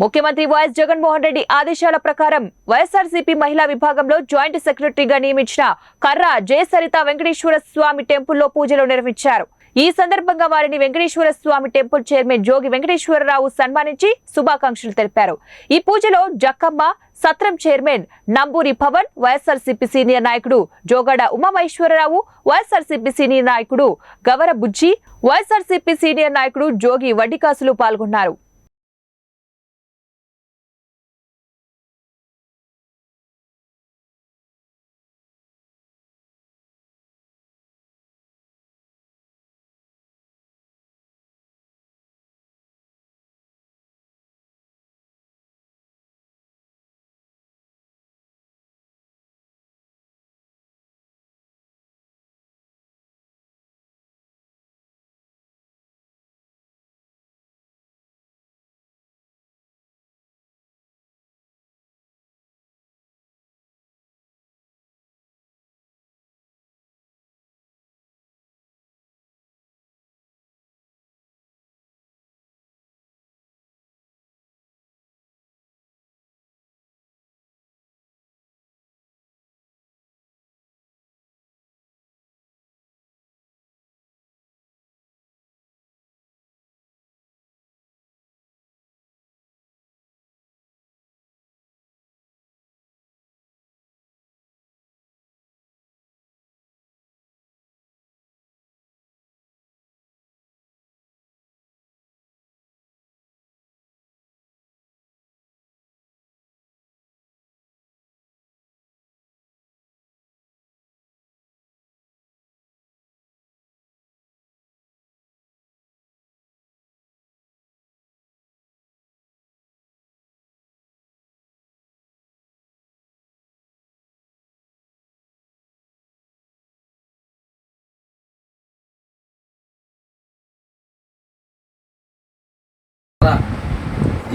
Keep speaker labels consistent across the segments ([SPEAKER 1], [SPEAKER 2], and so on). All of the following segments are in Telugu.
[SPEAKER 1] ముఖ్యమంత్రి వైఎస్ జగన్మోహన్ రెడ్డి ఆదేశాల ప్రకారం వైఎస్ఆర్సీపీ మహిళా విభాగంలో జాయింట్ సెక్రటరీగా నియమించిన కర్ర జయసరిత వెంకటేశ్వర స్వామి టెంపుల్లో పూజలు నిర్వహించారు. ఈ సందర్భంగా వారిని వెంకటేశ్వర స్వామి టెంపుల్ చైర్మన్ జోగి వెంకటేశ్వరరావు సన్మానించి శుభాకాంక్షలు తెలిపారు. ఈ పూజలో జక్కమ్మ సత్రం chairman Namburi Pavan YSRCP senior నాయకుడు జోగాడ ఉమామహేశ్వరరావు వైఎస్ఆర్సీపీ సీనియర్ నాయకుడు గవర బుజ్జి వైఎస్ఆర్సీపీ సీనియర్ నాయకుడు జోగి వడ్డికాసులు పాల్గొన్నారు.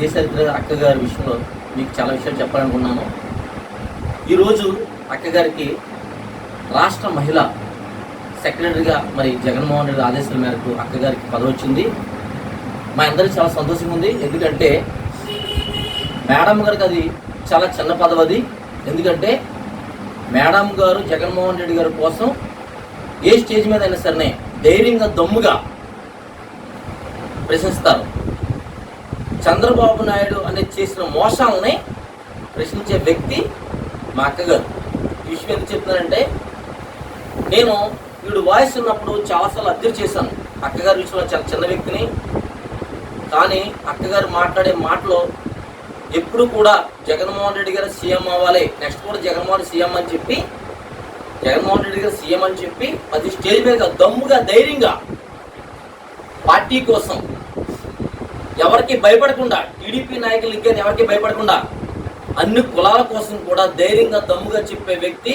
[SPEAKER 2] దేశరిత్ర అక్కగారి విషయంలో మీకు చాలా విషయాలు చెప్పాలనుకున్నాను? ఈరోజు అక్కగారికి రాష్ట్ర మహిళ సెక్రటరీగా మరి జగన్మోహన్ రెడ్డి ఆదేశాల మేరకు అక్కగారికి పదవి వచ్చింది. మా అందరికి చాలా సంతోషంగా ఉంది ఎందుకంటే మేడం గారికి అది చాలా చిన్న పదవి అది. ఎందుకంటే మేడం గారు జగన్మోహన్ రెడ్డి గారి కోసం ఏ స్టేజ్ మీద అయినా సరే ధైర్యంగా దమ్ముగా ప్రశ్నిస్తారు. చంద్రబాబు నాయుడు అనే చేసిన మోసాలని ప్రశ్నించే వ్యక్తి మా అక్కగారు ఈ విషయం ఎందుకు చెప్తున్నానంటే నేను వీడు వాయిస్ ఉన్నప్పుడు చాలాసార్లు అద్దెలు చేశాను. అక్కగారి విషయంలో చాలా చిన్న వ్యక్తిని. కానీ అక్కగారు మాట్లాడే మాటలో ఎప్పుడు కూడా జగన్మోహన్ రెడ్డి గారు సీఎం అవ్వాలి నెక్స్ట్ కూడా జగన్మోహన్ సీఎం అని చెప్పి జగన్మోహన్ రెడ్డి గారు సీఎం అని చెప్పి అది స్టేజ్ మీద దమ్ముగా ధైర్యంగా పార్టీ కోసం ఎవరికి భయపడకుండా టీడీపీ నాయకులు ఇంకా ఎవరికి భయపడకుండా అన్ని కులాల కోసం కూడా ధైర్యంగా దమ్ముగా చెప్పే వ్యక్తి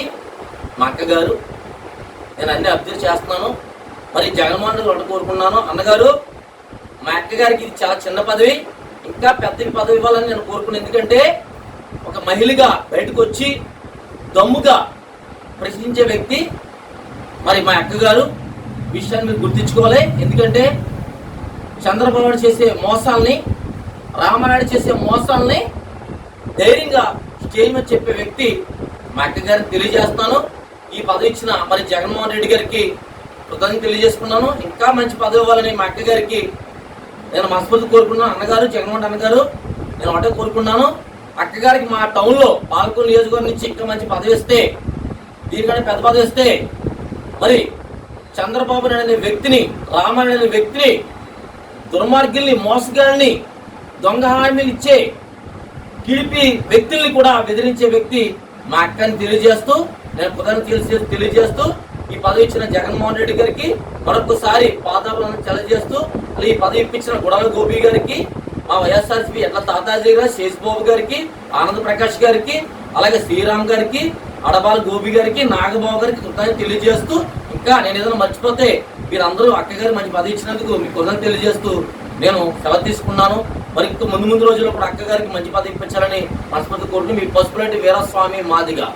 [SPEAKER 2] మా అక్కగారు. నేను అన్ని అబ్జర్వ్ చేస్తున్నాను. మరి జగన్మోహన్ రెడ్డి కోరుకున్నాను అన్నగారు మా అక్కగారికి ఇది చాలా చిన్న పదవి. ఇంకా పెద్ద పదవి ఇవ్వాలని నేను కోరుకున్నాను. ఎందుకంటే ఒక మహిళగా బయటకు వచ్చి దమ్ముగా ప్రశ్నించే వ్యక్తి మరి మా అక్కగారు. విషయాన్ని మీరు గుర్తించుకోవాలి. ఎందుకంటే చంద్రబాబు చేసే మోసాలని రామనాయుడు చేసే మోసాలని ధైర్యంగా స్టేజ్ మీద చెప్పే వ్యక్తి మా అక్క గారికి తెలియజేస్తాను. ఈ పదవి ఇచ్చిన మరి జగన్మోహన్ రెడ్డి గారికి కృతజ్ఞత తెలియజేసుకున్నాను. ఇంకా మంచి పదవి ఇవ్వాలని మా అక్క గారికి నేను మనస్ఫూర్తి కోరుకున్నాను అన్నగారు జగన్మోహన్ అన్నగారు నేను ఒకటే కోరుకున్నాను అక్కగారికి మా టౌన్లో పాల్గొని నియోజకవర్గం నుంచి ఇంకా మంచి పదవి ఇస్తే దీనికంటే పెద్ద పదవి ఇస్తే మరి చంద్రబాబు నాయుడు అనే వ్యక్తిని రామారాయణ అనే వ్యక్తిని దుర్మార్గుల్ని మోసగాల్ని దొంగ హామీలు ఇచ్చే టీడీపీ వ్యక్తుల్ని కూడా బెదిరించే వ్యక్తి మా అక్కని తెలియజేస్తూ నేను ప్రధాని తెలిసి తెలియజేస్తూ ఈ పదవి ఇచ్చిన జగన్మోహన్ రెడ్డి గారికి మరొకసారి పాదాలను తెలియజేస్తూ ఈ పదవి ఇప్పించిన గుడాల గోపి గారికి మా వైఎస్ఆర్సీపీ ఎట్ల తాతాజీ గారు శేషబాబు గారికి ఆనంద్ ప్రకాష్ గారికి అలాగే శ్రీరామ్ గారికి అడబాల్ గోపి గారికి నాగబాబు గారికి కృతజ్ఞత తెలియజేస్తూ ఇంకా నేను ఏదైనా మర్చిపోతే మీరందరూ అక్కగారు మంచి పదవి ఇచ్చినందుకు మీకు కృతజ్ఞత తెలియజేస్తూ నేను సెలవు తీసుకున్నాను. మరి ముందు ముందు రోజుల్లో కూడా అక్కగారికి మంచి పదవి ఇప్పించాలని మనస్ఫూర్తి కోరుకుంటూ మీ పసుపులంటి వీరస్వామి మాదిగా.